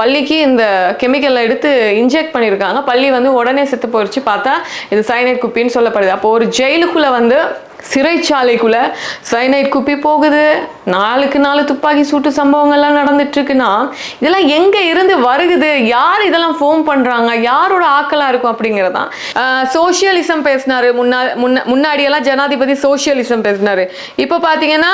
பள்ளிக்கு இந்த கெமிக்கலை எடுத்து இன்ஜெக்ட் பண்ணியிருக்காங்க பள்ளி வந்து உடனே செத்து போயிடுச்சு பார்த்தா இது சைனைட் குப்பின்னு சொல்லப்படுது. அப்போ ஒரு ஜெயிலுக்குள்ள வந்து சிறைச்சாலைக்குள்ள சைனைட் குப்பி போகுது. நாளுக்கு நாலு துப்பாக்கி சூட்டு சம்பவங்கள்லாம் நடந்துட்டு இருக்குன்னா இதெல்லாம் எங்க இருந்து வருகுது? யார் இதெல்லாம் ஃபோன் பண்றாங்க? யாரோட ஆக்கலா இருக்கும் அப்படிங்கிறதான் சோஷியலிசம் பேசினாரு. முன்னா முன்ன முன்னாடியெல்லாம் ஜனாதிபதி சோஷியலிசம் பேசினாரு. இப்போ பார்த்தீங்கன்னா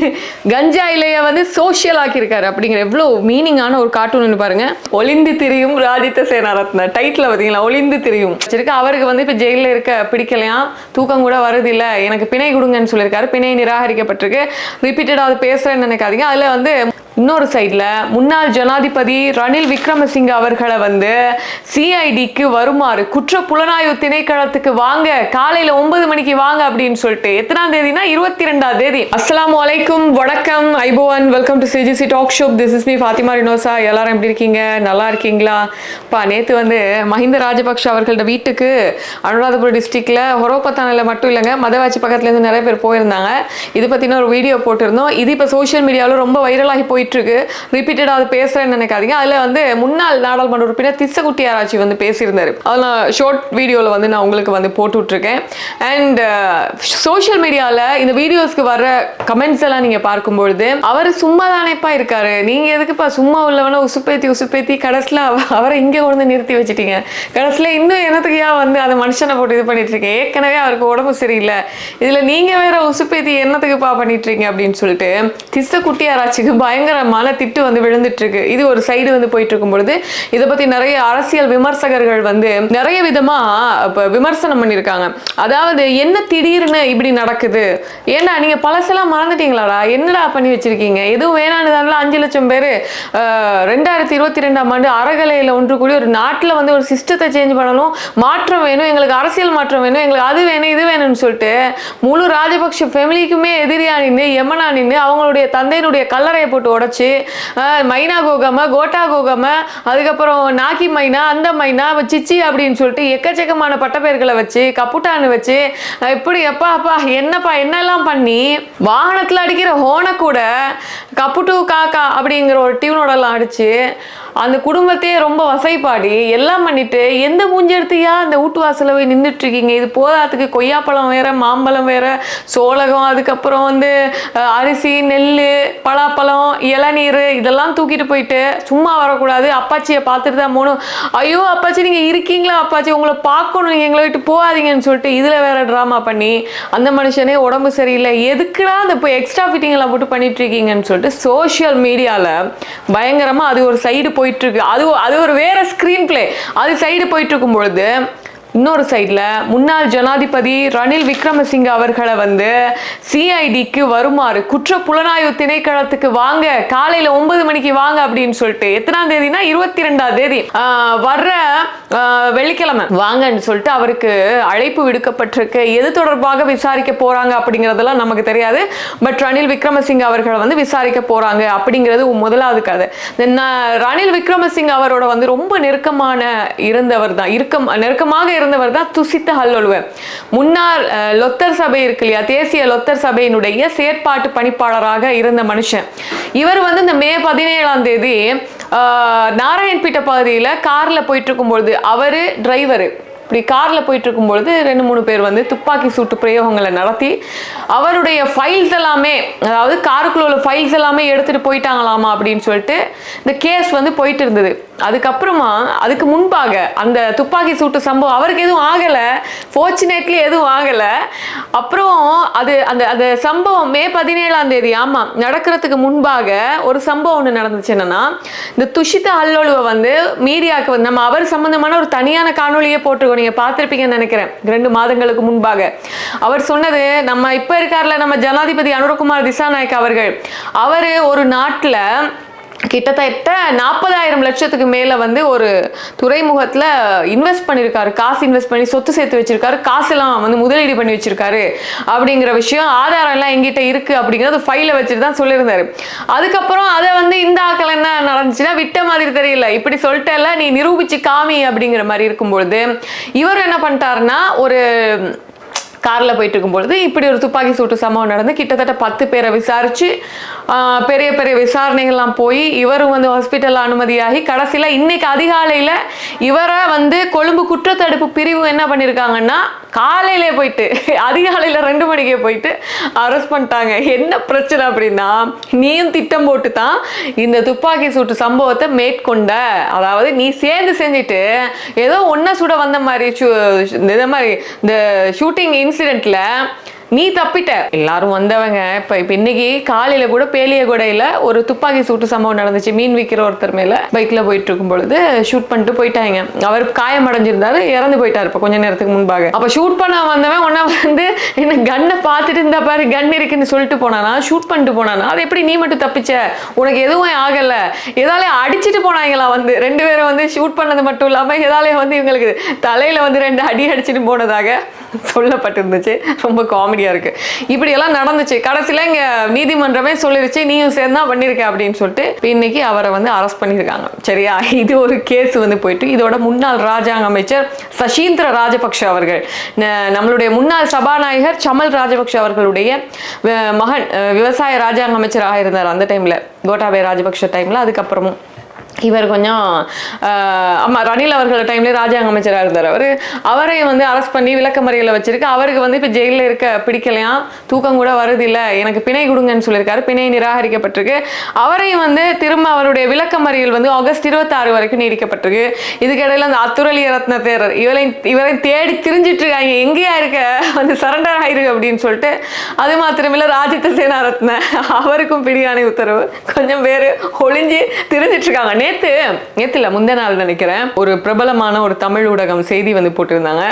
கஞ்சா இலைய வந்து சோஷியல் ஆக்கியிருக்காரு அப்படிங்கிற எவ்வளோ மீனிங்கான ஒரு கார்ட்டூன் பாருங்க. ஒளிந்து திரியும் ராஜித்த சேனாரத்ன. டைட்டில் பார்த்தீங்களா ஒளிந்து திரியும். வச்சிருக்க அவருக்கு வந்து இப்போ ஜெயிலில் இருக்க பிடிக்கலையா? தூக்கம் கூட வருது இல்லை எனக்கு பிணை கொடுங்கன்னு சொல்லியிருக்காரு. பிணை நிராகரிக்கப்பட்டிருக்கு. ரிப்பீட்டடாக அது பேசுகிறேன்னு நினைக்காதீங்க. அதில் வந்து இன்னொரு சைடில் முன்னாள் ஜனாதிபதி ரணில் விக்ரமசிங்க அவர்களை வந்து சிஐடிக்கு வருமாறு குற்ற புலனாய்வு திணைக்களத்துக்கு வாங்க காலையில் ஒன்பது மணிக்கு வாங்க அப்படின்னு சொல்லிட்டு எத்தனாம் தேதினா இருபத்தி ரெண்டாம் தேதி. அஸ்ஸலாமு அலைக்கும். வணக்கம். ஐபோவன் welcome to CGC talk show this is me Fatima Rinosa எல்லாரும் எப்படி இருக்கீங்க? நல்லா இருக்கீங்களா? இப்போ நேற்று வந்து மஹிந்த ராஜபக்ஷ அவர்களோட வீட்டுக்கு அனுராதபுரம் டிஸ்ட்ரிக்டில் ஹொரோபத்தானில் மட்டும் இல்லைங்க மதவாச்சி பக்கத்துலேருந்து நிறைய பேர் போயிருந்தாங்க. இது பற்றின ஒரு வீடியோ போட்டிருந்தோம். இது இப்போ சோஷியல் மீடியாவில் ரொம்ப வைரலாகி போய் போயிட்டுருக்கு. ரிப்பீட்டடாக அது பேசுகிறேன்னு நினைக்காதீங்க. அதில் வந்து முன்னாள் நாடாளுமன்ற உறுப்பினர் திசகுட்டி ஆராய்ச்சி வந்து பேசியிருந்தாரு. நான் ஷார்ட் வீடியோவில் வந்து நான் உங்களுக்கு வந்து போட்டு விட்ருக்கேன் அண்ட் சோஷியல் uh, மீடியாவில் இந்த வீடியோஸ்க்கு வர கமெண்ட்ஸ் எல்லாம் நீங்கள் பார்க்கும்பொழுது அவர் சும்மா தானேப்பா இருக்காரு. நீங்கள் எதுக்குப்பா சும்மா உள்ளவன உசுப்பேத்தி உசுப்பேத்தி கடைசியில் அவரை இங்கே கொண்டு நிறுத்தி வச்சுட்டீங்க. கடைசியில் இன்னும் என்னத்துக்கையா வந்து அந்த மனுஷனை போட்டு இது பண்ணிட்டு இருக்கேன் ஏற்கனவே அவருக்கு உடம்பு சரியில்லை. இதில் நீங்கள் வேற உசுப்பேத்தி என்னத்துக்குப்பா பண்ணிட்டு இருக்கீங்க அப்படின்னு சொல்லிட்டு திஸ்த குட்டி ஆராய்ச்சிக்கு பயங்கரமான திட்டு வந்து விழுந்துட்டு இருக்கு இது ஒரு சைடு வந்து போயிட்டு இருக்கும் பொழுது இதை பற்றி நிறைய அரசியல் விமர்சகர்கள் வந்து நிறைய விதமா விமர்சனம் பண்ணியிருக்காங்க. அதாவது என்ன திடீர்னு இப்படி நடக்குது? ஏன்னா நீங்க பழசெல்லாம் மறந்துட்டீங்களாடா? என்னடா பண்ணி வச்சிருக்கீங்க? எதுவும் வேணான்னு அஞ்சு லட்சம் பேர் ரெண்டாயிரத்தி இருபத்தி ரெண்டாம் ஆண்டு அறகலையில் ஒன்று கூடி ஒரு நாட்டில் வந்து ஒரு சிஸ்டத்தை சேஞ்ச் பண்ணணும். மாற்றம் வேணும் எங்களுக்கு அரசியல் மாற்றம் வேணும் எங்களுக்கு அது வேணும் இது வேணும்னு சொல்லிட்டு முழு ராஜபக்ஷ ஃபேமிலிக்குமே எதிரியா நின்று எமனா நின்று அவங்களுடைய தந்தையினுடைய கல்லறையை போட்டு உடச்சி மைனா கோகம கோட்டா கோகம அதுக்கப்புறம் நாக்கி மைனா அந்த மைனா சிச்சி அப்படின்னு சொல்லிட்டு எக்கச்சக்கமான பட்டப்பேர்களை வச்சு கப்புட்டான்னு வச்சு இப்படி எப்பா அப்பா என்னப்பா என்னெல்லாம் பண்ணி வாகனத்தில் அடிக்கிற ஹோனை கூட கப்புட்டு காக்கா அப்படிங்கிற ஒரு டியூனோடலாம் அடிச்சு அந்த குடும்பத்தையே ரொம்ப வசைப்பாடி. எல்லாம் பண்ணிட்டு எந்த மூஞ்செடுத்தியா அந்த வீட்டு வாசல்ல போய் நின்றுட்டு இருக்கீங்க இது போதாதுக்கு கொய்யாப்பழம் வேற மாம்பழம் வேற சோளகம் அதுக்கப்புறம் வந்து அரிசி நெல் பலாப்பழம் இளநீர் இதெல்லாம் தூக்கிட்டு போயிட்டு சும்மா வரக்கூடாது. அப்பாச்சியை பார்த்துட்டு தான் போகணும். ஐயோ அப்பாச்சி நீங்கள் இருக்கீங்களா அப்பாச்சி? உங்களை பார்க்கணும் நீங்கள் எங்களை விட்டு போகாதீங்கன்னு சொல்லிட்டு இதில் வேற ட்ராமா பண்ணி அந்த மனுஷனே உடம்பு சரியில்லை. எதுக்குடா அந்த இப்போ எக்ஸ்ட்ரா ஃபிட்டிங் எல்லாம் போட்டு பண்ணிட்டு இருக்கீங்கன்னு சொல்லிட்டு சோஷியல் மீடியாவில் பயங்கரமாக அது ஒரு சைடு போய் இருக்கு. அது அது ஒரு வேற ஸ்கிரீன் பிளே அது சைடு போயிட்டு இருக்கும் பொழுது இன்னொரு சைடில் முன்னாள் ஜனாதிபதி ரணில் விக்ரமசிங்க அவர்களை வந்து சிஐடிக்கு வருமாறு குற்ற புலனாய்வு திணைக்களத்துக்கு வாங்க காலையில் ஒன்பது மணிக்கு வாங்க அப்படின்னு சொல்லிட்டு எத்தனாம் தேதினா இருபத்தி ரெண்டாம் தேதி வர்ற வெள்ளிக்கிழமை. வாங்கன்னு சொல்லிட்டு அவருக்கு அழைப்பு விடுக்கப்பட்டிருக்கு. எது தொடர்பாக விசாரிக்க போறாங்க அப்படிங்கிறதெல்லாம் நமக்கு தெரியாது. பட் ரணில் விக்ரமசிங்க அவர்களை வந்து விசாரிக்க போறாங்க அப்படிங்கிறது முதலாவது கதை. தென் ரணில் விக்ரமசிங்க அவரோட வந்து ரொம்ப நெருக்கமான இருந்தவர் தான். இருக்கம் நெருக்கமாக இருந்தவர் தான் துசித்த ஹல்லொழுவர் முன்னாள் லொத்தர் சபை இருக்கு இல்லையா? தேசிய லொத்தர் சபையினுடைய செயற்பாட்டு பணிப்பாளராக இருந்த மனுஷன். இவர் வந்து இந்த மே பதினேழாம் தேதி ஆஹ், பகுதியில் காரில் போயிட்டு இருக்கும்பொழுது அவர் டிரைவரு. இப்படி காரில் போயிட்டு இருக்கும்பொழுது ரெண்டு மூணு பேர் வந்து துப்பாக்கி சூட்டு பிரயோகங்களை நடத்தி அவருடைய ஃபைல்ஸ் எல்லாமே அதாவது காருக்குள்ள உள்ள ஃபைல்ஸ் எல்லாமே எடுத்துட்டு போயிட்டாங்களாமா அப்படின்னு சொல்லிட்டு இந்த கேஸ் வந்து போயிட்டு இருந்தது. அதுக்கப்புறமா அதுக்கு முன்பாக அந்த துப்பாக்கி சூட்டு சம்பவம் அவருக்கு எதுவும் ஆகலை. ஃபார்ச்சுனேட்லி எதுவும் ஆகலை. அப்புறம் அது அந்த அந்த சம்பவம் மே பதினேழாம் தேதி ஆமாம் நடக்கிறதுக்கு முன்பாக ஒரு சம்பவம் ஒன்று நடந்துச்சு என்னன்னா இந்த துஷித அல்லோலுவை வந்து மீடியாவுக்கு வந்து நம்ம அவர் சம்மந்தமான ஒரு தனியான காணொலியை போட்டிருக்கோம். நீங்கள் பார்த்துருப்பீங்கன்னு நினைக்கிறேன். ரெண்டு மாதங்களுக்கு முன்பாக. அவர் சொன்னது நம்ம இப்போ இருக்கார்ல நம்ம ஜனாதிபதி அனுரகுமார் திசாநாயக் அவர்கள். அவர் ஒரு நாட்டில் கிட்டத்தட்ட நாற்பதாயிரம் லட்சத்துக்கு மேலே வந்து ஒரு துறைமுகத்தில் இன்வெஸ்ட் பண்ணியிருக்காரு காசு இன்வெஸ்ட் பண்ணி சொத்து சேர்த்து வச்சிருக்காரு. காசெல்லாம் வந்து முதலீடு பண்ணி வச்சிருக்காரு அப்படிங்கிற விஷயம் ஆதாரம் எல்லாம் எங்கிட்ட இருக்குது அப்படிங்கிறது ஃபைலை வச்சுட்டு தான் சொல்லியிருந்தாரு. அதுக்கப்புறம் அதை வந்து இந்த ஆக்கள் என்ன நடந்துச்சுன்னா விட்ட மாதிரி தெரியல. இப்படி சொல்லிட்டல நீ நிரூபிச்சு காமி அப்படிங்கிற மாதிரி இருக்கும்பொழுது இவர் என்ன பண்ணிட்டாருன்னா ஒரு காரில் போயிட்டு இருக்கும்பொழுது இப்படி ஒரு துப்பாக்கி சூட்டு சம்பவம் நடந்து கிட்டத்தட்ட பத்து பேரை விசாரித்து பெரிய பெரிய விசாரணைகள்லாம் போய் இவரும் வந்து ஹாஸ்பிட்டலில் அனுமதியாகி கடைசியில் இன்றைக்கு அதிகாலையில் இவரை வந்து கொழும்பு குற்றத்தடுப்பு பிரிவு என்ன பண்ணியிருக்காங்கன்னா காலையிலே போயிட்டு அதிகாலையில் ரெண்டு மணிக்கே போயிட்டு அரெஸ்ட் பண்ணிட்டாங்க. என்ன பிரச்சனை அப்படின்னா நீயும் திட்டம் போட்டு தான் இந்த துப்பாக்கி சூட்டு சம்பவத்தை மேற்கொண்ட. அதாவது நீ சேர்ந்து செஞ்சுட்டு ஏதோ ஒன்றை சுட வந்த மாதிரி சு- இந்த மாதிரி இந்த ஷூட்டிங் இன்சிடெண்ட்டில் நீ தப்பிட்ட. எல்லாரும் வந்தவங்க. இப்போ இப்போ இன்னைக்கு காலையில கூட பேலியகுடையில ஒரு துப்பாக்கி சூட்டு சம்பவம் நடந்துச்சு. மீன் விற்கிற ஒருத்தர் மேல பைக்ல போயிட்டு இருக்கும் பொழுது ஷூட் பண்ணிட்டு போயிட்டாங்க. அவர் காயமடைஞ்சிருந்தாரு இறந்து போயிட்டாரு இப்போ கொஞ்ச நேரத்துக்கு முன்பாக. அப்ப ஷூட் பண்ண வந்தவன் ஒன்னா வந்து என்ன கண்ணை பார்த்துட்டு இருந்தா பாரு கன் இருக்குன்னு சொல்லிட்டு போனானா? ஷூட் பண்ணிட்டு போனானா? அது எப்படி நீ மட்டும் தப்பிச்ச? உனக்கு எதுவும் ஆகல. எதாலே அடிச்சிட்டு போனாங்களா வந்து? ரெண்டு பேரும் வந்து ஷூட் பண்ணது மட்டும் இல்லாம எதாலே வந்து இவங்களுக்கு தலையில வந்து ரெண்டு அடி அடிச்சிட்டு போனதாக சொல்லப்பட்டிருந்துச்சு. ரொம்ப காமெடியாக இருக்குது இப்படியெல்லாம் நடந்துச்சு. கடைசியில இங்கே நீதிமன்றமே சொல்லிருச்சு நீயும் சேர்ந்தா பண்ணிருக்க அப்படின்னு சொல்லிட்டு இப்ப இன்னைக்கு அவரை வந்து அரெஸ்ட் பண்ணியிருக்காங்க. சரியா? இது ஒரு கேஸ் வந்து போயிட்டு இதோட முன்னாள் ராஜாங்க அமைச்சர் சசீந்திர ராஜபக்ஷ அவர்கள் நம்மளுடைய முன்னாள் சபாநாயகர் சமல் ராஜபக்ஷ அவர்களுடைய மகன் விவசாய ராஜாங்க அமைச்சராக இருந்தார் அந்த டைமில் கோட்டாபய ராஜபக்ஷ டைமில் அதுக்கப்புறமும் இவர் கொஞ்சம் ரணில் அவர்கள் டைம்ல ராஜாங்க அமைச்சராக இருந்தார் அவர். அவரை வந்து அரெஸ்ட் பண்ணி விளக்கமறியல வச்சிருக்கு. அவருக்கு வந்து இப்போ ஜெயிலில் இருக்க பிடிக்கலையாம் தூக்கம் கூட வருது இல்லை எனக்கு பிணை கொடுங்கன்னு சொல்லியிருக்காரு. பிணை நிராகரிக்கப்பட்டிருக்கு. அவரையும் வந்து திரும்ப அவருடைய விளக்கமறியல் வந்து ஆகஸ்ட் இருபத்தாறு வரைக்கும் நீடிக்கப்பட்டிருக்கு. இதுக்கிடையில் அந்த அத்துரலிய ரத்ன தேரர் இவரை இவரை தேடி திரிஞ்சிட்டு இருக்காங்க. எங்கேயா இருக்க? வந்து சரண்டர் ஆயிரு அப்படின்னு சொல்லிட்டு அது மாத்திரமில்ல ராஜித்த சேனா ரத்ன. அவருக்கும் பிடியான உத்தரவு. கொஞ்சம் பேர் ஒளிஞ்சு திரிஞ்சிட்டு இருக்காங்க. நேத்து நேத்து இல்ல முந்த நாள் நினைக்கிறேன் ஒரு பிரபலமான ஒரு தமிழ் ஊடகம் செய்தி வந்து போட்டிருந்தாங்க.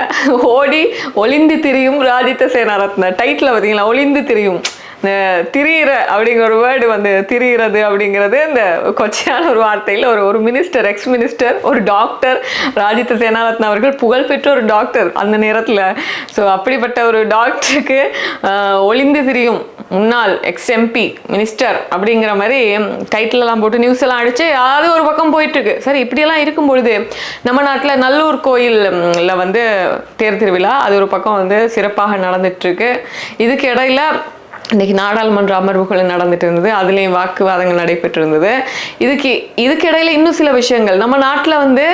ஓடி ஒளிந்து திரியும் ராஜித்த சேனாரத்ன. டைட்டில் பார்த்தீங்களா? ஒளிந்து திரியும். இந்த திரியிற அப்படிங்கிற ஒரு வேர்டு வந்து திரியிறது அப்படிங்கிறது இந்த கொச்சையான ஒரு வார்த்தையில் ஒரு ஒரு மினிஸ்டர் எக்ஸ் மினிஸ்டர் ஒரு டாக்டர் ராஜித சேனாரத்ன அவர்கள் புகழ்பெற்ற ஒரு டாக்டர் அந்த நேரத்தில். ஸோ அப்படிப்பட்ட ஒரு டாக்டருக்கு ஒளிந்து திரியும் முன்னாள் எக்ஸ் எம்பி மினிஸ்டர் அப்படிங்கிற மாதிரி டைட்டில் போட்டு நியூஸ் எல்லாம் அடிச்சு அது ஒரு பக்கம் போயிட்டுருக்கு. சரி இப்படியெல்லாம் இருக்கும் பொழுது நம்ம நாட்டில் நல்லூர் கோயிலில் வந்து தேர் திருவிழா அது ஒரு பக்கம் வந்து சிறப்பாக நடந்துட்டுருக்கு. இதுக்கு இடையில இன்றைக்கி நாடாளுமன்ற அமர்வுகள் நடந்துட்டு இருந்தது. அதுலேயும் வாக்குவாதங்கள் நடைபெற்று இருந்தது இதுக்கு இதுக்கிடையில் இன்னும் சில விஷயங்கள். நம்ம நாட்டில் வந்து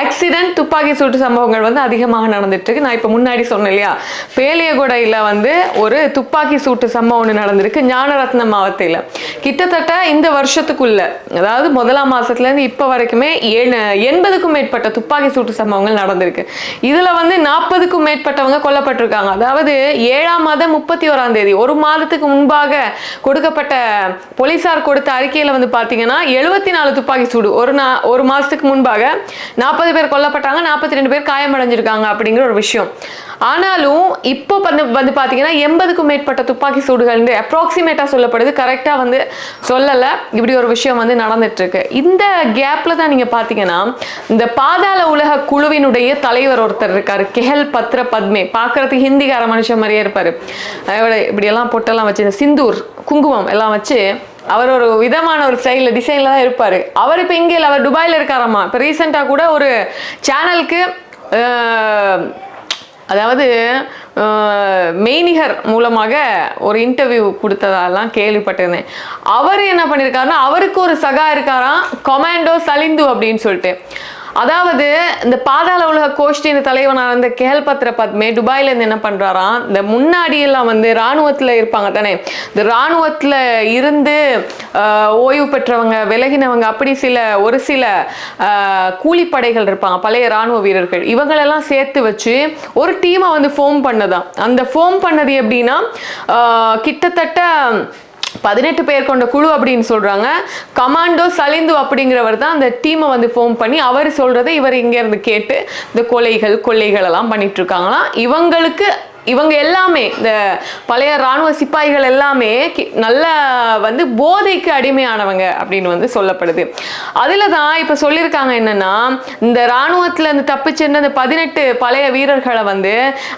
ஆக்சிடென்ட் துப்பாக்கி சூட்டு சம்பவங்கள் வந்து அதிகமாக நடந்துட்டுருக்கு. நான் இப்போ முன்னாடி சொன்னேன் இல்லையா? பேலியகுடையில் வந்து ஒரு துப்பாக்கி சூட்டு சம்பவம் ஒன்று நடந்திருக்கு. ஞானரத்ன மாவட்டத்தில் கிட்டத்தட்ட இந்த வருஷத்துக்குள்ள அதாவது முதலாம் மாதத்துலேருந்து இப்போ வரைக்குமே ஏழு எண்பதுக்கும் மேற்பட்ட துப்பாக்கி சூட்டு சம்பவங்கள் நடந்திருக்கு. இதில் வந்து நாற்பதுக்கும் மேற்பட்டவங்க கொல்லப்பட்டிருக்காங்க. அதாவது ஏழாம் மாதம் முப்பத்தி ஓராம் தேதி ஒரு மாதத்துக்கு முன்பாக கொடுக்கப்பட்ட போலீசார் கொடுத்த அறிக்கையில் வந்து பார்த்தீங்கன்னா எழுபத்தி நாலு துப்பாக்கி சூடு. ஒரு நா ஒரு மாதத்துக்கு முன்பாக நாற்பது பேர் கொல்லப்பட்டாங்க நாற்பத்தி ரெண்டு பேர் காயமடைஞ்சிருக்காங்க அப்படிங்கிற ஒரு விஷயம். ஆனாலும் இப்போ வந்து வந்து பார்த்தீங்கன்னா எண்பதுக்கும் மேற்பட்ட துப்பாக்கி சூடுகள் வந்து அப்ராக்சிமேட்டாக சொல்லப்படுது. கரெக்டாக வந்து சொல்லலை. இப்படி ஒரு விஷயம் வந்து நடந்துட்டுருக்கு. இந்த கேப்பில் தான் நீங்கள் பார்த்தீங்கன்னா இந்த பாதாள உலக குழுவினுடைய தலைவர் ஒருத்தர் இருக்கார். கெஹல் பத்ர பத்மே பார்க்குறதுக்கு ஹிந்திக்கார மனுஷன் மாதிரியே இருப்பார். இப்படியெல்லாம் பொட்டெல்லாம் வச்சு இந்த சிந்தூர் குங்குமம் எல்லாம் வச்சு அவர் ஒரு விதமான ஒரு ஸ்டைலில் டிசைனில் தான் இருப்பார். அவர் இப்போ இங்கே இல்லை அவர் துபாயில் இருக்காராமா? இப்போ ரீசெண்டாக கூட ஒரு சேனலுக்கு அதாவது மெய்னிகர் மெய்நிகர் மூலமாக ஒரு இன்டர்வியூ கொடுத்ததெல்லாம் கேள்விப்பட்டிருந்தேன். அவர் என்ன பண்ணியிருக்காருன்னா அவருக்கு ஒரு சகா இருக்காராம் கொமாண்டோ சலிந்து அப்படின்னு சொல்லிட்டு. அதாவது இந்த பாதாள உலக கோஷ்டியின் இருந்த கேல் பத்ர பத்மே துபாயில இருந்து என்ன பண்றாராம் இந்த முன்னாடி எல்லாம் வந்து ராணுவத்துல இருப்பாங்க தானே. இந்த ராணுவத்துல இருந்து ஓய்வு பெற்றவங்க விலகினவங்க அப்படி சில ஒரு சில கூலிப்படைகள் இருப்பாங்க பழைய ராணுவ வீரர்கள். இவங்களெல்லாம் சேர்த்து வச்சு ஒரு டீமை வந்து ஃபோம் பண்ணதான். அந்த ஃபோம் பண்ணது எப்படின்னா கிட்டத்தட்ட பதினெட்டு பேர் கொண்ட குழு அப்படின்னு சொல்றாங்க. கமாண்டோ சலிந்து அப்படிங்கிறவர் தான் அந்த டீமை வந்து ஃபோம் பண்ணி அவர் சொல்கிறத இவர் இங்க இருந்து கேட்டு இந்த கொலைகள் கொள்ளைகள் எல்லாம் பண்ணிகிட்ருக்காங்களாம் இவங்களுக்கு இவங்க எல்லாமே இந்த பழைய ராணுவ சிப்பாய்கள் எல்லாமே நல்ல வந்து போதைக்கு அடிமையானவங்க அப்படின்னு வந்து சொல்லப்படுது. அதில் தான் இப்போ சொல்லியிருக்காங்க என்னன்னா இந்த ராணுவத்தில் இந்த தப்பிச்சிருந்த இந்த பதினெட்டு பழைய வீரர்களை வந்து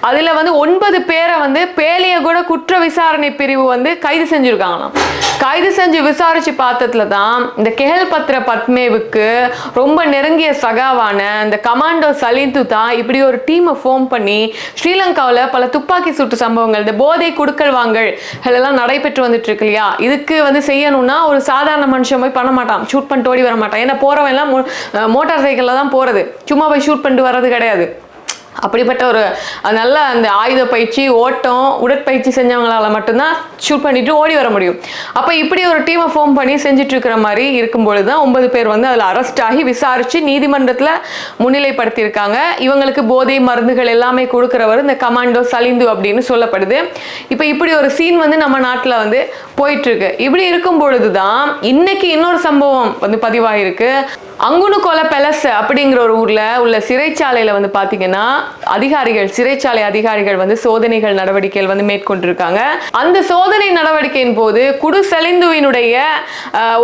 அதில் வந்து ஒன்பது பேரை வந்து பேலிய கூட குற்ற விசாரணை பிரிவு வந்து கைது செஞ்சுருக்காங்களாம். கைது செஞ்சு விசாரிச்சு பார்த்ததுல தான் இந்த கெஹல் பத்ர பத்மேவுக்கு ரொம்ப நெருங்கிய சகாவான இந்த கமாண்டோ சலிந்து தான் இப்படி ஒரு டீமை ஃபோம் பண்ணி ஸ்ரீலங்காவில் பல துப்பாக்கி சூட்டு சம்பவங்கள் இந்த போதை குடுக்கல் வாங்கல் எல்லாம் நடைபெற்று வந்துட்டு இருக்கு இல்லையா? இதுக்கு வந்து செய்யணும்னா ஒரு சாதாரண மனுஷன் போய் பண்ண மாட்டான். ஷூட் பண்ணிட்டு ஓடி வர மாட்டான். ஏன்னா போறவன் எல்லாம் மோ- மோட்டார் சைக்கிளில் தான் போறது. சும்மா போய் ஷூட் பண்ணிட்டு வர்றது கிடையாது. அப்படிப்பட்ட ஒரு நல்ல அந்த ஆயுத பயிற்சி ஓட்டம் உடற்பயிற்சி செஞ்சவங்களால் மட்டும்தான் ஷூட் பண்ணிட்டு ஓடி வர முடியும். அப்போ இப்படி ஒரு டீமை ஃபார்ம் பண்ணி செஞ்சுட்டு இருக்கிற மாதிரி இருக்கும்பொழுது தான் ஒன்பது பேர் வந்து அதில் அரெஸ்ட் ஆகி விசாரித்து நீதிமன்றத்தில் முன்னிலைப்படுத்தியிருக்காங்க. இவங்களுக்கு போதை மருந்துகள் எல்லாமே கொடுக்குறவர் இந்த கமாண்டோ சலிந்து அப்படின்னு சொல்லப்படுது. இப்போ இப்படி ஒரு சீன் வந்து நம்ம நாட்டில் வந்து போயிட்டுருக்கு. இப்படி இருக்கும் பொழுது தான் இன்னைக்கு இன்னொரு சம்பவம் வந்து பதிவாயிருக்கு. அங்குனு கொலை பெலஸ் அப்படிங்கிற ஒரு ஊரில் உள்ள சிறைச்சாலையில் வந்து பார்த்தீங்கன்னா அதிகாரிகள் சிறைச்சாலை அதிகாரிகள் வந்து சோதனைகள் நடவடிக்கைகள் வந்து மேற்கொண்டிருக்காங்க. அந்த சோதனை நடவடிக்கையின் போது குடுசெலிந்துவினுடைய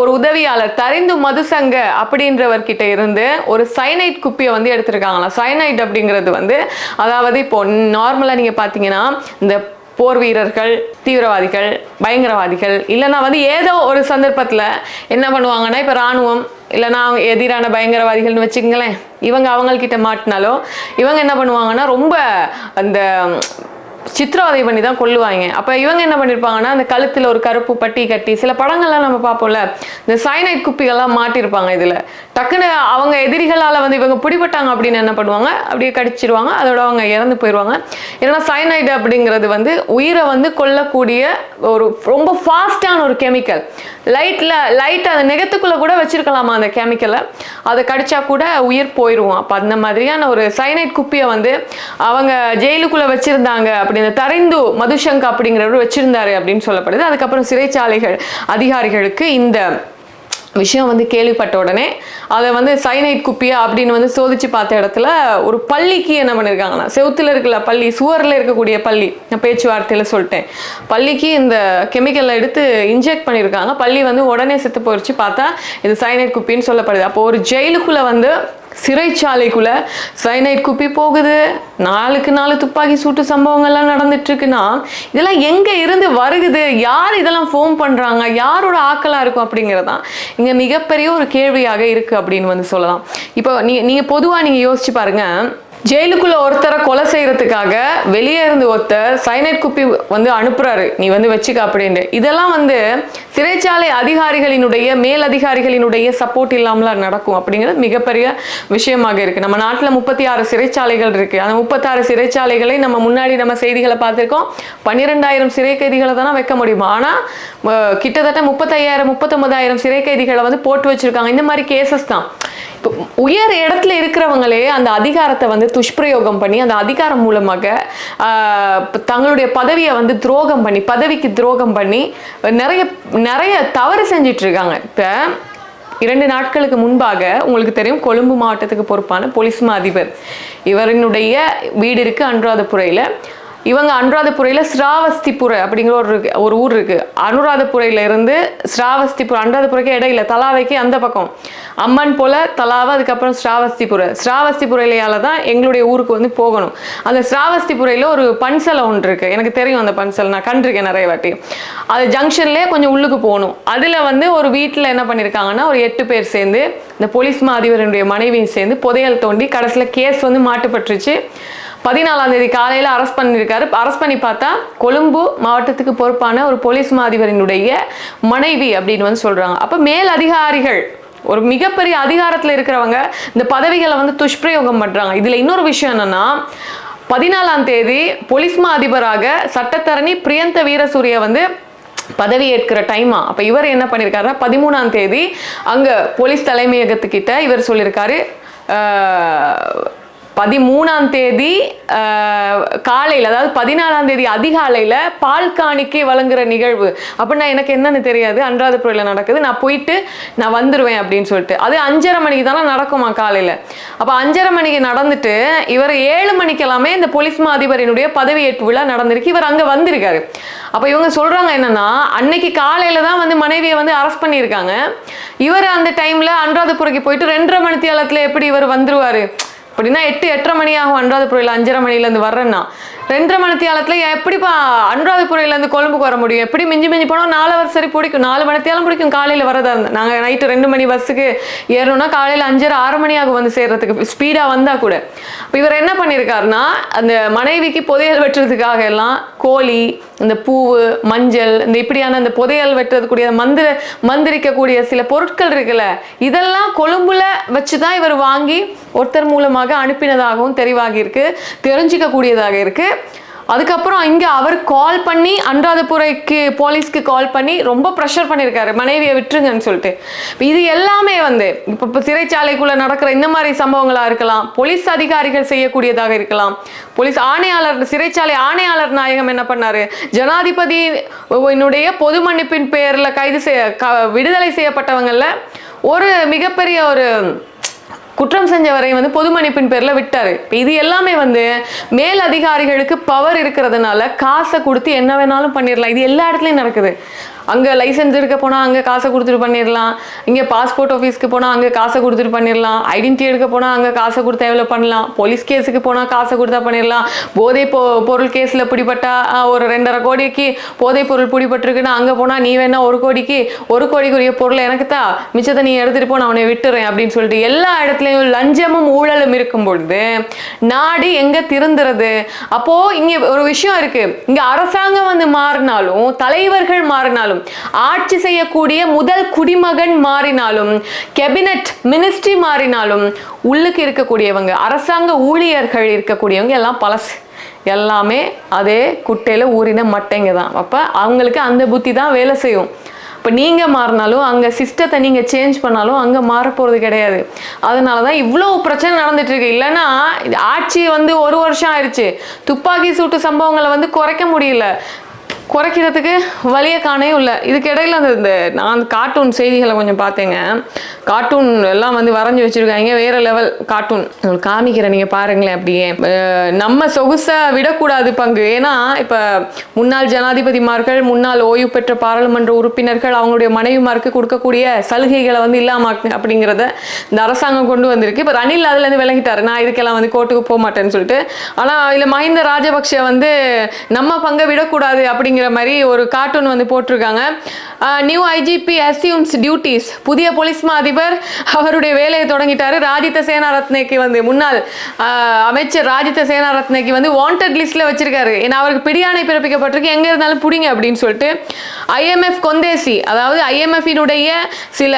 ஒரு உதவியாளர் தரிந்து மதுசங்க அப்படின்றவர் கிட்ட இருந்து ஒரு சைனைட் குப்பியை வந்து எடுத்திருக்காங்களா சைனைட் அப்படிங்கிறது வந்து அதாவது இப்போ நார்மலாக நீங்கள் பார்த்தீங்கன்னா இந்த போர் வீரர்கள் தீவிரவாதிகள் பயங்கரவாதிகள். இல்லைன்னா வந்து ஏதோ ஒரு சந்தர்ப்பத்தில் என்ன பண்ணுவாங்கன்னா இப்போ ராணுவம் இல்லைன்னா அவங்க எதிரான பயங்கரவாதிகள்னு வச்சுக்கங்களேன் இவங்க அவங்கக்கிட்ட மாட்டினாலோ இவங்க என்ன பண்ணுவாங்கன்னா ரொம்ப அந்த சித்திரவதை பண்ணி தான் கொல்லுவாங்க. அப்போ இவங்க என்ன பண்ணியிருப்பாங்கன்னா அந்த கழுத்தில் ஒரு கருப்பு பட்டி கட்டி சில படங்கள்லாம் நம்ம பார்ப்போம்ல இந்த சைனைட் குப்பிகள்லாம் மாட்டியிருப்பாங்க இதில். டக்குன்னு அவங்க எதிரிகளால் வந்து இவங்க பிடிபட்டாங்க அப்படின்னு என்ன பண்ணுவாங்க? அப்படியே கடிச்சிருவாங்க. அதோட அவங்க இறந்து போயிடுவாங்க ஏன்னா சைனைடு அப்படிங்கிறது வந்து உயிரை வந்து கொல்லக்கூடிய ஒரு ரொம்ப ஃபாஸ்டான ஒரு கெமிக்கல் லைட்டில் லைட் அந்த நெகத்துக்குள்ளே கூட வச்சிருக்கலாமா அந்த கெமிக்கலை அதை கடிச்சா கூட உயிர் போயிடுவோம் அப்போ அந்த மாதிரியான ஒரு சைனைட் குப்பியை வந்து அவங்க ஜெயிலுக்குள்ளே வச்சிருந்தாங்க அப்படி இந்த தரைந்து மதுசங்க அப்படிங்கிறவர் வச்சிருந்தாரு அப்படின்னு சொல்லப்படுது. அதுக்கப்புறம் சிறைச்சாலைகள் அதிகாரிகளுக்கு இந்த விஷயம் வந்து கேள்விப்பட்ட உடனே அதை வந்து சைனைட் குப்பியா அப்படின்னு வந்து சோதிச்சு பார்த்த இடத்துல ஒரு பள்ளிக்கு என்ன பண்ணியிருக்காங்கன்னா செவுத்தில் இருக்கல பள்ளி சுவரில் இருக்கக்கூடிய பள்ளி நான் பேச்சுவார்த்தையில் சொல்லிட்டேன். பள்ளிக்கு இந்த கெமிக்கலை எடுத்து இன்ஜெக்ட் பண்ணியிருக்காங்க பள்ளி வந்து உடனே செத்து போயிடுச்சு பார்த்தா இது சைனைட் குப்பின்னு சொல்லப்படுது. அப்போ ஒரு ஜெயிலுக்குள்ளே வந்து சிறைச்சாலைக்குள்ள சைனைட் குப்பி போகுது. நாளுக்கு நாள் துப்பாக்கி சூட்டு சம்பவங்கள்லாம் நடந்துட்டு இருக்குன்னா இதெல்லாம் எங்க இருந்து வருகுது? யார் இதெல்லாம் ஃபோன் பண்றாங்க? யாரோட ஆக்கலாக இருக்கும் அப்படிங்கிறதான் இங்க மிகப்பெரிய ஒரு கேள்வியாக இருக்கு அப்படின்னு வந்து சொல்லலாம். இப்போ நீங்க நீங்க பொதுவா நீங்க யோசிச்சு பாருங்க. ஜெயிலுக்குள்ள ஒருத்தரை கொலை செய்யறதுக்காக வெளியே இருந்து ஒருத்தர் சைனைட் குப்பி வந்து அனுப்புறாரு. நீ வந்து வச்சுக்க அப்படின்ட்டு. இதெல்லாம் வந்து சிறைச்சாலை அதிகாரிகளினுடைய மேல் அதிகாரிகளினுடைய சப்போர்ட் இல்லாமலாம் நடக்கும் அப்படிங்கிறது மிகப்பெரிய விஷயமாக இருக்கு. நம்ம நாட்டில் முப்பத்தி ஆறு சிறைச்சாலைகள் இருக்கு. அந்த முப்பத்தாறு சிறைச்சாலைகளை நம்ம முன்னாடி நம்ம செய்திகளை பார்த்துருக்கோம். பன்னிரெண்டாயிரம் சிறை கைதிகளை தானே வைக்க முடியும்? ஆனால் கிட்டத்தட்ட முப்பத்தையாயிரம் முப்பத்தொன்பதாயிரம் சிறை கைதிகளை வந்து போட்டு வச்சிருக்காங்க. இந்த மாதிரி கேசஸ் தான். இப்போ உயர் இடத்துல இருக்கிறவங்களே அந்த அதிகாரத்தை வந்து துஷ்பிரயோகம் பண்ணி அந்த அதிகாரம் மூலமாக தங்களுடைய பதவியை வந்து துரோகம் பண்ணி பதவிக்கு துரோகம் பண்ணி நிறைய நிறைய தவறு செஞ்சிட்ருக்காங்க. இப்போ இரண்டு நாட்களுக்கு முன்பாக உங்களுக்கு தெரியும் கொழும்பு மாவட்டத்துக்கு பொறுப்பான போலீஸ் அதிபர். இவரினுடைய வீடு இருக்கு அனுராதபுரையில் இவங்க அனுராதபுரையில் ஸ்ராவஸ்திபுர அப்படிங்கிற ஒரு ஒரு ஊர் இருக்கு. அனுராதபுரையில இருந்து ஸ்ராவஸ்திபுரம் அனுராதபுரைக்கு இடையில தலாவைக்கு அந்த பக்கம். அம்மன் போல தலாவை அதுக்கப்புறம் ஸ்ராவஸ்திபுர. ஸ்ராவஸ்திபுரையிலால தான் எங்களுடைய ஊருக்கு வந்து போகணும். அந்த ஸ்ராவஸ்திபுரையில் ஒரு பன்சலை ஒன்று இருக்கு. எனக்கு தெரியும் அந்த பன்சல் நான் கண்டிருக்கேன் நிறைய வாட்டி. அது ஜங்ஷன்லேயே கொஞ்சம் உள்ளுக்கு போகணும். அதில் வந்து ஒரு வீட்டில் என்ன பண்ணியிருக்காங்கன்னா ஒரு எட்டு பேர் சேர்ந்து இந்த போலீஸ் மா மனைவியும் சேர்ந்து புதையல் தோண்டி கடைசியில் கேஸ் வந்து மாட்டுப்பட்டுருச்சு. பதினாலாம் தேதி காலையில் அரெஸ்ட் பண்ணியிருக்காரு அரெஸ்ட் பண்ணி பார்த்தா கொழும்பு மாவட்டத்துக்கு பொறுப்பான ஒரு போலீஸ் மா அதிபரினுடைய மனைவி அப்படின்னு வந்து சொல்கிறாங்க அப்போ மேல் அதிகாரிகள் ஒரு மிகப்பெரிய அதிகாரத்தில் இருக்கிறவங்க இந்த பதவிகளை வந்து துஷ்பிரயோகம் பண்ணுறாங்க இதில் இன்னொரு விஷயம் என்னென்னா பதினாலாம் தேதி போலீஸ் மா அதிபராக சட்டத்தரணி பிரியந்த வீரசூரிய வந்து பதவி ஏற்கிற டைமா அப்போ இவர் என்ன பண்ணியிருக்காருன்னா பதிமூணாம் தேதி அங்கே போலீஸ் தலைமையகத்துக்கிட்ட இவர் சொல்லியிருக்காரு பதிமூணாம் தேதி காலையில் அதாவது பதினாலாம் தேதி அதிகாலையில் பால் காணிக்கை வழங்குற நிகழ்வு. அப்படின்னா எனக்கு என்னன்னு தெரியாது. அன்றாதபுரையில் நடக்குது. நான் போயிட்டு நான் வந்துடுவேன் அப்படின்னு சொல்லிட்டு. அது அஞ்சரை மணிக்கு தானே நடக்குமா காலையில்? அப்போ அஞ்சரை மணிக்கு நடந்துட்டு இவர் ஏழு மணிக்கெல்லாமே இந்த போலீஸ் மா அதிபரினுடைய பதவியேற்பு விழா நடந்திருக்கு. இவர் அங்கே வந்திருக்காரு. அப்போ இவங்க சொல்கிறாங்க என்னன்னா அன்னைக்கு காலையில் தான் வந்து மனைவியை வந்து அரெஸ்ட் பண்ணியிருக்காங்க. இவர் அந்த டைமில் அன்றாதபுரைக்கு போயிட்டு ரெண்டரை மணி தேலத்தில் எப்படி இவர் வந்துருவாரு? அப்படின்னா எட்டு எட்டரை மணி ஆகும் அன்றாதபுரையில் அஞ்சரை மணிலேருந்து வர்றேன்னா. ரெண்டரை மணித்தியாலத்தில் எப்படிப்பா அனுராதபுரையிலேருந்து கொழும்புக்கு வர முடியும்? எப்படி மிஞ்சி மிஞ்சி போனால் நாலு வருஷம் சரி பிடிக்கும். நாலு மணித்தியாலம் பிடிக்கும். காலையில் வரதா இருந்தேன் நாங்கள் நைட்டு ரெண்டு மணி பஸ்ஸுக்கு ஏறணும்னா காலையில் அஞ்சரை ஆறு மணி ஆகும் வந்து சேர்றதுக்கு. ஸ்பீடாக வந்தால் கூட. இப்போ இவர் என்ன பண்ணியிருக்காருன்னா அந்த மனைவிக்கு புதையல் வெட்டுறதுக்காக எல்லாம் கோழி இந்த பூவு மஞ்சள் இந்த இப்படியான அந்த புதையல் வெட்டுறதுக்கூடிய மந்திர மந்திரிக்கக்கூடிய சில பொருட்கள் இருக்குல்ல இதெல்லாம் கொழும்புல வச்சு தான் இவர் வாங்கி ஒருத்தர் மூலமாக அனுப்பினதாகவும் தெரிவாகி இருக்கு. தெரிஞ்சிக்க கூடியதாக அதுக்கப்புறம் இங்கே அவர் கால் பண்ணி அன்றாதபுரைக்கு போலீஸ்க்கு கால் பண்ணி ரொம்ப ப்ரெஷர் பண்ணியிருக்காரு மனைவியை விட்டுருங்கன்னு சொல்லிட்டு. இது எல்லாமே வந்து இப்போ இப்போ சிறைச்சாலைக்குள்ளே நடக்கிற இந்த மாதிரி சம்பவங்களாக இருக்கலாம். போலீஸ் அதிகாரிகள் செய்யக்கூடியதாக இருக்கலாம். போலீஸ் ஆணையாளர் சிறைச்சாலை ஆணையாளர் நாயகம் என்ன பண்ணாரு? ஜனாதிபதி என்னுடைய பொது மன்னிப்பின் பேரில் கைது செய்ய க- விடுதலை செய்யப்பட்டவங்களில் ஒரு மிகப்பெரிய ஒரு குற்றம் செஞ்சவரை வந்து பொது மன்னிப்பின் பேர்ல விட்டாரு. இது எல்லாமே வந்து மேல் அதிகாரிகளுக்கு பவர் இருக்கிறதுனால காசை கொடுத்து என்ன வேணாலும் பண்ணிடலாம். இது எல்லா இடத்துலயும் நடக்குது. அங்கே லைசென்ஸ் எடுக்க போனால் அங்கே காசை கொடுத்துட்டு பண்ணிடலாம். இங்கே பாஸ்போர்ட் ஆஃபீஸ்க்கு போனால் அங்கே காசை கொடுத்துட்டு பண்ணிடலாம். ஐடென்டிட்டி எடுக்க போனால் அங்கே காசை கொடுத்து எவ்வளோ பண்ணலாம். போலீஸ் கேஸுக்கு போனால் காசை கொடுத்தா பண்ணிடலாம். போதை பொ பொருள் கேஸில் பிடிபட்டா ஒரு ரெண்டரை கோடிக்கு போதை பொருள் பிடிபட்டிருக்குன்னா அங்கே போனால் நீ வேணா ஒரு கோடிக்கு ஒரு கோடிக்குரிய பொருளை எனக்கு தான் மிச்சத்தை நீ எடுத்துகிட்டு போ நான் உன்னை விட்டுறேன் அப்படின்னு சொல்லிட்டு எல்லா இடத்துலையும் லஞ்சமும் ஊழலும் இருக்கும் பொழுது நாடு எங்கே திருந்துறது? அப்போது இங்கே ஒரு விஷயம் இருக்குது இங்கே அரசாங்கம் வந்து மாறினாலும் தலைவர்கள் மாறினாலும் ஆட்சி செய்யக்கூடிய முதல் குடிமகன் மாறினாலும் கேபினட் மினிஸ்ட்ரி மாறினாலும் உள்ளுக்கு இருக்கக்கூடியவங்க அரசாங்க ஊழியர்கள் இருக்கக்கூடியவங்க எல்லாம் பழசு. எல்லாமே அதே குட்டையில் ஊறின மட்டைங்க தான். அப்போ அவங்களுக்கு அந்த புத்தி தான் வேலை செய்யும். இப்போ நீங்கள் மாறினாலும் அங்கே சிஸ்டத்தை நீங்கள் சேஞ்ச் பண்ணாலும் அங்கே மாற போகிறது கிடையாது. அதனால தான் இவ்வளோ பிரச்சனை நடந்துட்டுருக்கு இல்லைன்னா ஆட்சி வந்து ஒரு வருஷம் ஆயிடுச்சு துப்பாக்கி சூட்டு சம்பவங்களை வந்து குறைக்க முடியல. குறைக்கிறதுக்கு வழியை காணவே இல்லை. இதுக்கு இடையில அந்த இந்த நான் அந்த கார்ட்டூன் செய்திகளை கொஞ்சம் பார்த்தேங்க. கார்ட்டூன் எல்லாம் வந்து வரைஞ்சி வச்சுருக்காங்க. வேறு லெவல் கார்ட்டூன் உங்களுக்கு காமிக்கிறேன் நீங்கள் பாருங்களேன் அப்படியே. நம்ம சொகுசை விடக்கூடாது பங்கு. ஏன்னா இப்போ முன்னாள் ஜனாதிபதிமார்கள் முன்னாள் ஓய்வு பெற்ற பாராளுமன்ற உறுப்பினர்கள் அவங்களுடைய மனைவிமாருக்கு கொடுக்கக்கூடிய சலுகைகளை வந்து இல்லாம அப்படிங்கிறத இந்த அரசாங்கம் கொண்டு வந்திருக்கு. இப்போ ரணில் அதுலேருந்து விலகிட்டார். நான் இதுக்கெல்லாம் வந்து கோர்ட்டுக்கு போக மாட்டேன்னு சொல்லிட்டு. ஆனால் இதில் மஹிந்த ராஜபக்ஷ வந்து நம்ம பங்கை விடக்கூடாது அப்படிங்கிற மாதிரி ஒரு கார்ட்டூன் வந்து போட்டிருக்காங்க. நியூ ஐஜிபி அசியூம்ஸ் டியூட்டிஸ் புதிய போலீஸ் மா அதிபர் அவருடைய வேலையை தொடங்கிட்டாரு. ராஜித சேனாரத்னேக்கு வந்து முன்னாள் அமைச்சர் ராஜித சேனாரத்னேக்கு வந்து வாண்டட் லிஸ்ட்ல வச்சிருக்காரு. ஏன்னா அவருக்கு பிடியாணை பிறப்பிக்கப்பட்டிருக்கு. எங்க இருந்தாலும் பிடிங்க அப்படின்னு சொல்லிட்டு ஐஎம்எஃப் கொந்தேசி அதாவது ஐஎம்எஃபினுடைய சில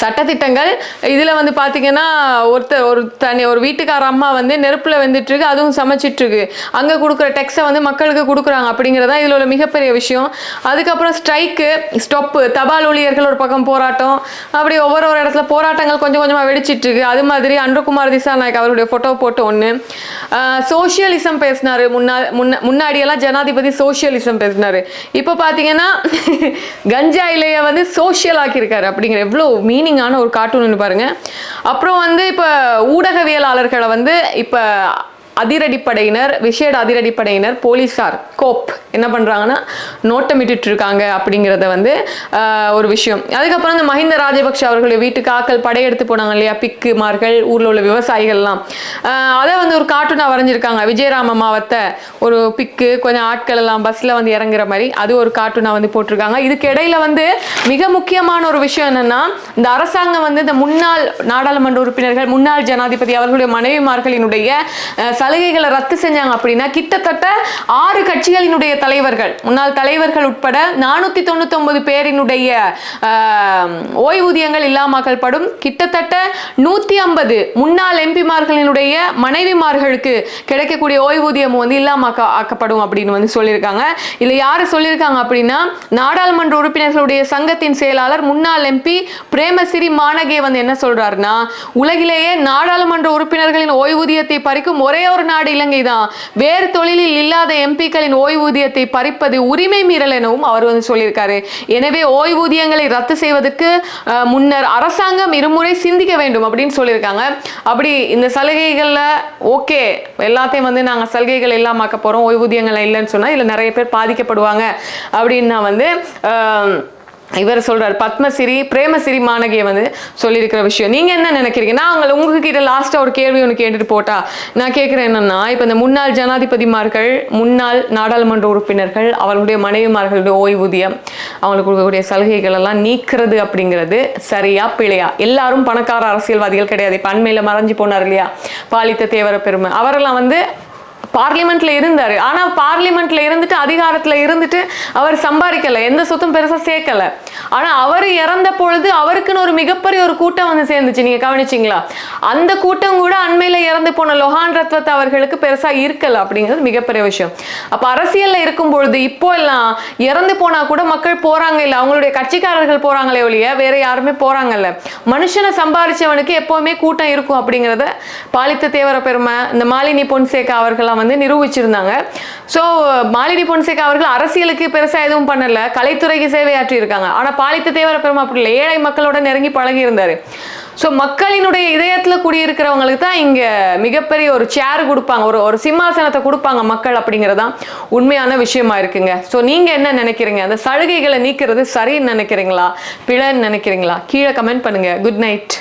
சட்டத்திட்டங்கள். இதில் வந்து பார்த்தீங்கன்னா ஒருத்தர் ஒரு தனி ஒரு வீட்டுக்கார அம்மா வந்து நெருப்பில் வந்துட்டுருக்கு அதுவும் சமைச்சிட்ருக்கு அங்கே கொடுக்குற டெக்ஸை வந்து மக்களுக்கு கொடுக்குறாங்க அப்படிங்கிறதா இதில் உள்ள மிகப்பெரிய விஷயம். அதுக்கப்புறம் ஸ்ட்ரைக்கு ஸ்டொப்பு தபால் ஊழியர்கள் ஒரு பக்கம் போராட்டம். அப்படி ஒவ்வொரு ஒரு இடத்துல போராட்டங்கள் கொஞ்சம் கொஞ்சமாக வெடிச்சிட்ருக்கு அது மாதிரி அன்றுகுமார் திசாநாயக் அவருடைய ஃபோட்டோ போட்டு ஒன்று சோஷியலிசம் பேசினார். முன்னா முன்ன முன்னாடியெல்லாம் ஜனாதிபதி சோஷியலிசம் பேசினார். இப்போ பார்த்தீங்கன்னா கஞ்சாயிலேயே வந்து சோஷியல் ஆக்கியிருக்காரு அப்படிங்கிற எவ்வளோ மீ மீனிங்கான ஒரு கார்ட்டூன் பாருங்க. அப்புறம் வந்து இப்போ ஊடகவியலாளர்களை வந்து இப்போ அதிரடிப்படையினர் விசேட அதிரடிப்படையினர் போலீஸார் கோப் என்ன பண்ணுறாங்கன்னா நோட்டமிட்டுட்டு இருக்காங்க அப்படிங்கிறத வந்து ஒரு விஷயம். அதுக்கப்புறம் இந்த மஹிந்த ராஜபக்ஷ அவர்களுடைய வீட்டுக்கு ஆக்கள் படையெடுத்து போனாங்க இல்லையா? பிக்குமார்கள் ஊரில் உள்ள விவசாயிகள்லாம். அதை வந்து ஒரு கார்ட்டூனாக வரைஞ்சிருக்காங்க. விஜயராம மாவத்தை ஒரு பிக்கு கொஞ்சம் ஆட்கள் எல்லாம் பஸ்ஸில் வந்து இறங்குற மாதிரி அது ஒரு கார்ட்டூனாக வந்து போட்டிருக்காங்க. இதுக்கு இடையில வந்து மிக முக்கியமான ஒரு விஷயம் என்னன்னா இந்த அரசாங்கம் வந்து இந்த முன்னாள் நாடாளுமன்ற உறுப்பினர்கள் முன்னாள் ஜனாதிபதி அவர்களுடைய மனைவிமார்களினுடைய சலுகைகளை ரத்து செஞ்சாங்க அப்படின்னா கிட்டத்தட்ட ஆறு கட்சிகளினுடைய தலைவர்கள். முன்னாள் தலைவர்கள் உட்பட நானூத்தி தொண்ணூத்தி ஒன்பது பேரினுடைய ஓய்வூதியங்கள் இல்லாமல்படும் கிட்டத்தட்ட நூத்தி ஐம்பது முன்னாள் எம்பிமார்களினுடைய மனைவிமார்களுக்கு கிடைக்கக்கூடிய ஓய்வூதியம் வந்து இல்லாமக்க ஆக்கப்படும் அப்படின்னு வந்து சொல்லியிருக்காங்க. இதில் யாரு சொல்லியிருக்காங்க அப்படின்னா நாடாளுமன்ற உறுப்பினர்களுடைய சங்கத்தின் செயலாளர் முன்னாள் எம்பி பிரேமசிறி மானகே வந்து என்ன சொல்றாருன்னா உலகிலேயே நாடாளுமன்ற உறுப்பினர்களின் ஓய்வூதியத்தை பறிக்கும் ஒரே ஒரு நாடு இலங்கை தான் வேறு தொழிலில் இல்லாத எம்பிக்களின் ஓய்வூதியத்தை பறிப்பது உரிமை மீறல் எனவும் அவர் வந்து சொல்லியிருக்காரு. எனவே ஓய்வூதியங்களை ரத்து செய்வதற்கு முன்னர் அரசாங்கம் இருமுறை சிந்திக்க வேண்டும் அப்படின்னு சொல்லியிருக்காங்க. அப்படி இந்த சலுகைகளில் ஓகே எல்லாத்தையும் வந்து நாங்கள் சலுகைகள் இல்லாமக்க போகிறோம் ஓய்வூதியங்கள் இல்லைன்னு சொன்னால் இதில் நிறைய பேர் பாதிக்கப்படுவாங்க அப்படின்னா வந்து இவர் சொல்றாரு பத்மசிரி பிரேமசிரி மாணகியை வந்து சொல்லியிருக்கிற விஷயம். நீங்க என்ன நினைக்கிறீங்க? நான் உங்களை உங்ககிட்ட லாஸ்டா ஒரு கேள்வி ஒன்று கேட்டுட்டு போட்டா நான் கேட்கிறேன் என்னன்னா இப்போ இந்த முன்னாள் ஜனாதிபதிமார்கள் முன்னாள் நாடாளுமன்ற உறுப்பினர்கள் அவர்களுடைய மனைவிமார்களுடைய ஓய்வூதியம் அவங்களுக்கு கொடுக்கக்கூடிய சலுகைகள் எல்லாம் நீக்கிறது அப்படிங்கிறது சரியா பிழையா? எல்லாரும் பணக்கார அரசியல்வாதிகள் கிடையாது. இப்போ அண்மையில மறைஞ்சு போனார் இல்லையா? பாலித்த தேவர பெருமை அவரெல்லாம் வந்து பார்லிமெண்ட்ல இருந்தாரு. ஆனா பார்லிமெண்ட்ல இருந்துட்டு அதிகாரத்தில் இருந்துட்டு அவர் சம்பாதிக்கலை. எந்த சொத்தும் பெருசாக சேர்க்கல. ஆனால் அவர் இறந்த பொழுது அவருக்குன்னு ஒரு மிகப்பெரிய ஒரு கூட்டம் வந்து சேர்ந்துச்சு. நீங்க கவனிச்சிங்களா? அந்த கூட்டம் கூட அண்மையில் இறந்து போன லொஹான் ரத்வத் அவர்களுக்கு பெருசா இருக்கல அப்படிங்கிறது மிகப்பெரிய விஷயம். அப்ப அரசியல்ல இருக்கும் பொழுது இப்போ எல்லாம் இறந்து போனா கூட மக்கள் போறாங்க இல்ல? அவங்களுடைய கட்சிக்காரர்கள் போறாங்களே ஒழிய வேற யாருமே போறாங்கல்ல? மனுஷனை சம்பாதிச்சவனுக்கு எப்போவுமே கூட்டம் இருக்கும் அப்படிங்கிறத பாலித்த தேவர பெருமை இந்த மாலினி பொன்சேகா அவர்கள் அவர்கள்லாம் வந்து நிரூபிச்சிருந்தாங்க. ஸோ மாலினி பொன்சேகா அவர்கள் அரசியலுக்கு பெருசா எதுவும் பண்ணல. கலைத்துறைக்கு சேவையாற்றி இருக்காங்க ஆனால் பாலித்த தேவர பெருமை அப்படி இல்லை. ஏழை மக்களோட நெருங்கி பழகி இருந்தாரு. ஸோ மக்களினுடைய இதயத்தில் குடியிருக்கிறவங்களுக்கு தான் இங்க மிகப்பெரிய ஒரு சேர் கொடுப்பாங்க. ஒரு ஒரு சிம்மாசனத்தை கொடுப்பாங்க மக்கள் அப்படிங்கிறதான் உண்மையான விஷயமா இருக்குங்க. ஸோ நீங்க என்ன நினைக்கிறீங்க? அந்த சலுகைகளை நீக்கிறது சரின்னு நினைக்கிறீங்களா? பிழைன்னு நினைக்கிறீங்களா? கீழே கமெண்ட் பண்ணுங்க. Good night